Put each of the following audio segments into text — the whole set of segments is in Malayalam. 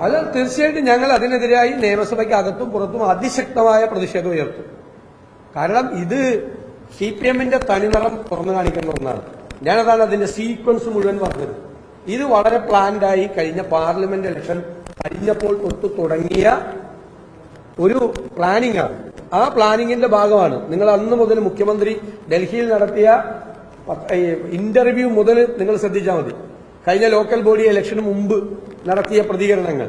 അത് തീർച്ചയായിട്ടും ഞങ്ങൾ അതിനെതിരായി നിയമസഭയ്ക്ക് അകത്തും പുറത്തും അതിശക്തമായ പ്രതിഷേധം ഉയർത്തും. കാരണം ഇത് സി പി എമ്മിന്റെ തനിനിറം തുറന്നു കാണിക്കുന്ന ഒന്നാണ്. ഞാനതാണ് അതിന്റെ സീക്വൻസ് മുഴുവൻ പറഞ്ഞത്. ഇത് വളരെ പ്ലാൻഡായി കഴിഞ്ഞ പാർലമെന്റ് ഇലക്ഷൻ കഴിഞ്ഞപ്പോൾ തൊട്ട് തുടങ്ങിയ ഒരു പ്ലാനിംഗ് ആണ്. ആ പ്ലാനിങ്ങിന്റെ ഭാഗമാണ്. നിങ്ങൾ അന്ന് മുതൽ മുഖ്യമന്ത്രി ഡൽഹിയിൽ നടത്തിയ ഇന്റർവ്യൂ മുതൽ നിങ്ങൾ ശ്രദ്ധിച്ചാൽ മതി. കഴിഞ്ഞ ലോക്കൽ ബോഡി ഇലക്ഷന് മുമ്പ് നടത്തിയ പ്രതികരണങ്ങൾ.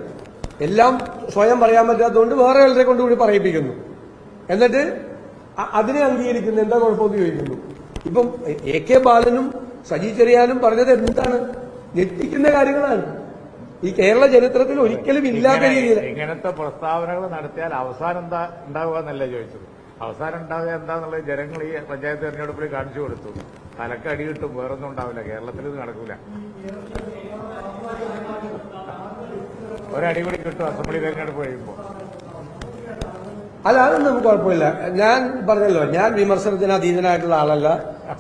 എല്ലാം സ്വയം പറയാൻ പറ്റാത്തതുകൊണ്ട് വേറെ ആളുടെ കൊണ്ടുകൂടി പറയിപ്പിക്കുന്നു. എന്നിട്ട് അതിനെ അംഗീകരിക്കുന്നു എന്താ കുഴപ്പമെന്ന് ചോദിക്കുന്നു. ഇപ്പം എ കെ ബാലനും സജി ചെറിയാനും പറഞ്ഞത് എന്താണ്? ഞെട്ടിക്കുന്ന കാര്യങ്ങളാണ്. ഈ കേരള ചരിത്രത്തിൽ ഒരിക്കലും ഇല്ലാത്ത രീതിയിൽ ഇങ്ങനത്തെ പ്രസ്താവനകൾ നടത്തിയാൽ അവസാനം എന്താ ഉണ്ടാവുക എന്നല്ലേ ചോദിച്ചത്? അവസാനം ഉണ്ടാവുക എന്താന്നുള്ളത് ജനങ്ങൾ ഈ പഞ്ചായത്ത് തെരഞ്ഞെടുപ്പിൽ കാണിച്ചു കൊടുത്തു. തലക്ക് അടി കിട്ടും വേറൊന്നും ഉണ്ടാവില്ല. കേരളത്തിൽ ഇത് നടക്കൂല. ഒരടി കൂടി കിട്ടും അസംബ്ലി തെരഞ്ഞെടുപ്പ് കഴിയുമ്പോൾ. അല്ല അതൊന്നും കുഴപ്പമില്ല. ഞാൻ പറഞ്ഞല്ലോ ഞാൻ വിമർശനത്തിന് അതീതനായിട്ടുള്ള ആളല്ല.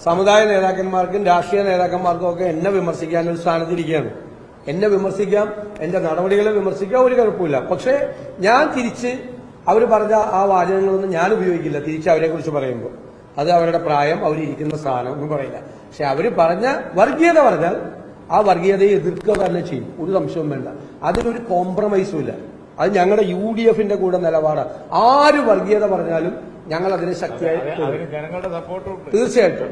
സമുദായ നേതാക്കന്മാർക്കും രാഷ്ട്രീയ നേതാക്കന്മാർക്കും ഒക്കെ എന്നെ വിമർശിക്കാൻ ഒരു സ്ഥാനത്തിരിക്കുകയാണ്. എന്നെ വിമർശിക്കാം എന്റെ നടപടികളെ വിമർശിക്കാം ഒരു കുഴപ്പമില്ല. പക്ഷേ ഞാൻ തിരിച്ച് അവർ പറഞ്ഞ ആ വാചകങ്ങളൊന്നും ഞാൻ ഉപയോഗിക്കില്ല. തിരിച്ച് അവരെ കുറിച്ച് പറയുമ്പോൾ. അത് അവരുടെ പ്രായം അവരിരിക്കുന്ന സ്ഥാനം ഒന്നും പറയില്ല. പക്ഷെ അവർ പറഞ്ഞ വർഗീയത പറഞ്ഞാൽ ആ വർഗീയതയെ എതിർക്കുക തന്നെ ചെയ്യും. ഒരു സംശയവും വേണ്ട. അതിനൊരു കോംപ്രമൈസും ഇല്ല. അത് ഞങ്ങളുടെ യു ഡി എഫിന്റെ കൂടെ നിലപാടാണ്. ആര് വർഗീയത പറഞ്ഞാലും ഞങ്ങൾ അതിനെ ശക്തിയായി തീർച്ചയായിട്ടും.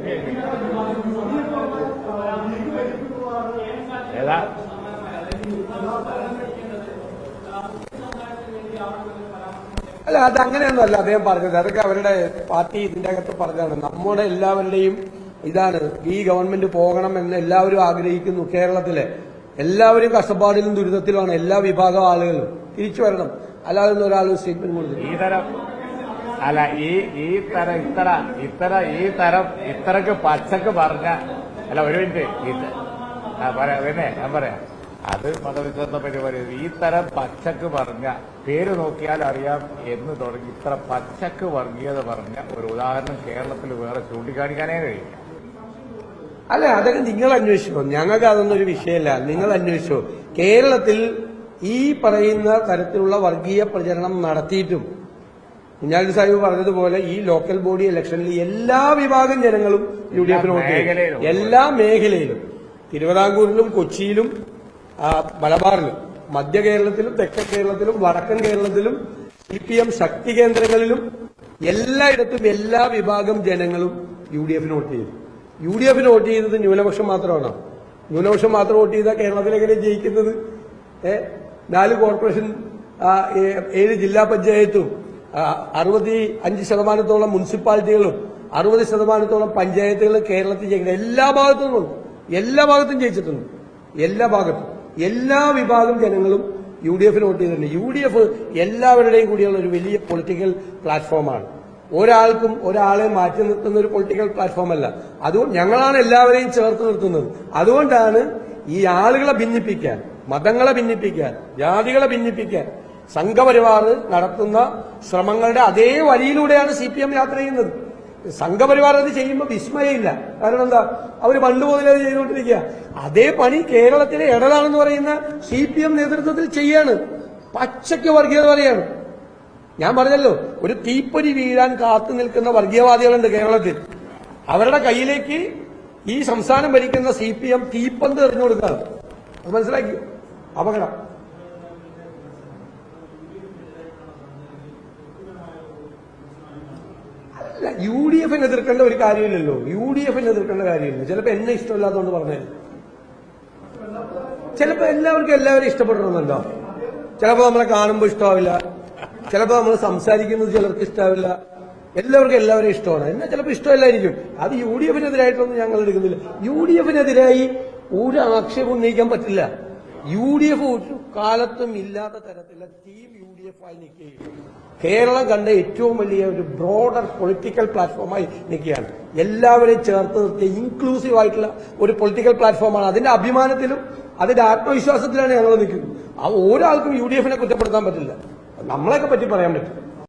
ഏതാ? അല്ല അത് അങ്ങനെയൊന്നും അല്ല അദ്ദേഹം പറഞ്ഞത്. അതൊക്കെ അവരുടെ പാർട്ടി ഇതിന്റെ അകത്ത് പറഞ്ഞതാണ്. നമ്മുടെ എല്ലാവരുടെയും ഇതാണ്. ഈ ഗവൺമെന്റ് പോകണം എന്ന് എല്ലാവരും ആഗ്രഹിക്കുന്നു കേരളത്തിലെ. എല്ലാവരും കഷ്ടപ്പാടിലും ദുരിതത്തിലുമാണ് എല്ലാ വിഭാഗം ആളുകളും. തിരിച്ചു വരണം. അല്ലാതെ ഒരാൾ സ്റ്റേറ്റ്മെന്റ് കൊടുത്തു ഈ തരം അല്ല ഈ ഈ തരം ഇത്ര ഇത്ര ഈ തരം ഇത്രക്ക് പച്ചക്ക് പറഞ്ഞ അല്ല ഒരു മിനിറ്റ്. പിന്നെ ഞാൻ പറയാം. അത് മതവിശ്വാസ പരിപാടി. ഈ തരം പച്ചക്ക് പറഞ്ഞ പേര് നോക്കിയാൽ അറിയാം എന്ന് തുടങ്ങി ഇത്ര പച്ചക്ക് വർഗീയത പറഞ്ഞ ഒരു ഉദാഹരണം കേരളത്തിൽ വേറെ ചൂണ്ടിക്കാണിക്കാനേ കഴിയില്ല. അല്ല അതൊക്കെ നിങ്ങൾ അന്വേഷിച്ചോ. ഞങ്ങൾക്ക് അതൊന്നും ഒരു വിഷയമല്ല. നിങ്ങൾ അന്വേഷിച്ചോ. കേരളത്തിൽ ഈ പറയുന്ന തരത്തിലുള്ള വർഗീയ പ്രചരണം നടത്തിയിട്ടും കുഞ്ഞാലി സാഹിബ് പറഞ്ഞതുപോലെ ഈ ലോക്കൽ ബോഡി ഇലക്ഷനിൽ എല്ലാ വിഭാഗം ജനങ്ങളും യു ഡി എഫിന് വോട്ട് എല്ലാ മേഖലയിലും. തിരുവിതാംകൂറിലും കൊച്ചിയിലും മലബാറിലും. മധ്യ കേരളത്തിലും തെക്കൻ കേരളത്തിലും വടക്കൻ കേരളത്തിലും സി പി എം ശക്തി കേന്ദ്രങ്ങളിലും എല്ലായിടത്തും എല്ലാ വിഭാഗം ജനങ്ങളും യു ഡി എഫിന് വോട്ട് ചെയ്തു. യു ഡി എഫിന് വോട്ട് ചെയ്തത് ന്യൂനപക്ഷം മാത്രമാണ്. ന്യൂനപക്ഷം മാത്രം വോട്ട് ചെയ്താൽ കേരളത്തിൽ എങ്ങനെ ജയിക്കുന്നത് നാല് കോർപ്പറേഷൻ ഏഴ് ജില്ലാ പഞ്ചായത്തും അറുപത്തി അഞ്ച് ശതമാനത്തോളം മുനിസിപ്പാലിറ്റികളും അറുപത് ശതമാനത്തോളം പഞ്ചായത്തുകളും കേരളത്തിൽ ജയിക്കുന്നത് എല്ലാ ഭാഗത്തും എല്ലാ ഭാഗത്തും ജയിച്ചിട്ടുണ്ട്. എല്ലാ ഭാഗത്തും. എല്ലാ വിഭാഗം ജനങ്ങളും യു ഡി എഫിന് വോട്ട് ചെയ്തിട്ടുണ്ട്. യു ഡി എഫ് എല്ലാവരുടെയും കൂടിയുള്ള ഒരു വലിയ പൊളിറ്റിക്കൽ പ്ലാറ്റ്ഫോമാണ് ഒരാൾക്കും ഒരാളെ മാറ്റി നിർത്തുന്ന ഒരു പൊളിറ്റിക്കൽ പ്ലാറ്റ്ഫോം അല്ല. അതുകൊണ്ട് ഞങ്ങളാണ് എല്ലാവരെയും ചേർത്ത് നിർത്തുന്നത്. അതുകൊണ്ടാണ് ഈ ആളുകളെ ഭിന്നിപ്പിക്കാൻ മതങ്ങളെ ഭിന്നിപ്പിക്കാൻ ജാതികളെ ഭിന്നിപ്പിക്കാൻ സംഘപരിവാർ നടത്തുന്ന ശ്രമങ്ങളുടെ അതേ വഴിയിലൂടെയാണ് സി പി എം യാത്ര ചെയ്യുന്നത്. സംഘപരിവാർ അത് ചെയ്യുമ്പോൾ വിസ്മയമില്ല. കാരണം എന്താ? അവർ പണ്ട് മുതലേ അത് ചെയ്തുകൊണ്ടിരിക്കുക. അതേ പണി കേരളത്തിലെ ഇടതാണെന്ന് പറയുന്ന സി പി എം നേതൃത്വത്തിൽ ചെയ്യാണ്. പച്ചയ്ക്ക് വർഗീയത പറയാണ്. ഞാൻ പറഞ്ഞല്ലോ ഒരു തീപ്പൊരി വീഴാൻ കാത്തു നിൽക്കുന്ന വർഗീയവാദികളുണ്ട് കേരളത്തിൽ. അവരുടെ കയ്യിലേക്ക് ഈ സംസ്ഥാനം ഭരിക്കുന്ന സി പി എം തീപ്പന്ത് എറിഞ്ഞു അത് മനസ്സിലാക്കി? അപകടം. അല്ല യു ഡി എഫ് എതിർക്കേണ്ട ഒരു കാര്യമില്ലല്ലോ. യു ഡി എഫ് എതിർക്കേണ്ട കാര്യമില്ല. ചിലപ്പോ എന്നെ ഇഷ്ടമില്ലാത്തതുകൊണ്ട് പറഞ്ഞു ചിലപ്പോ എല്ലാവർക്കും എല്ലാവരും ഇഷ്ടപ്പെടണമെന്നുണ്ടോ ചിലപ്പോ നമ്മളെ കാണുമ്പോൾ ഇഷ്ടമാവില്ല ചിലപ്പോ നമ്മൾ സംസാരിക്കുന്നത് ചിലർക്ക് ഇഷ്ടാവില്ല. എല്ലാവർക്കും എല്ലാവരും ഇഷ്ടമാണ്. എന്നാ ചിലപ്പോൾ ഇഷ്ടമല്ലായിരിക്കും. അത് യു ഡി എഫിനെതിരായിട്ടൊന്നും ഞങ്ങൾ എടുക്കുന്നില്ല. യു ഡി എഫിനെതിരായി ഒരു ആക്ഷേപം ഉന്നയിക്കാൻ പറ്റില്ല. യു ഡി എഫ് ഒരു കാലത്തും ഇല്ലാത്ത തരത്തിലുള്ള ടീം യു ഡി എഫ് ആയി നിൽക്കുകയും കേരളം കണ്ട ഏറ്റവും വലിയ ഒരു ബ്രോഡർ പൊളിറ്റിക്കൽ പ്ലാറ്റ്ഫോമായി നിൽക്കുകയാണ്. എല്ലാവരെയും ചേർത്ത് നിർത്തിയ ഇൻക്ലൂസീവ് ആയിട്ടുള്ള ഒരു പൊളിറ്റിക്കൽ പ്ലാറ്റ്ഫോമാണ് അതിന്റെ അഭിമാനത്തിലും അതിന്റെ ആത്മവിശ്വാസത്തിലാണ് ഞങ്ങൾ നിൽക്കുന്നത്. ആ ഒരാൾക്കും യു ഡി എഫിനെ കുറ്റപ്പെടുത്താൻ പറ്റില്ല. നമ്മളെയൊക്കെ പറ്റി പറയാൻ പറ്റും.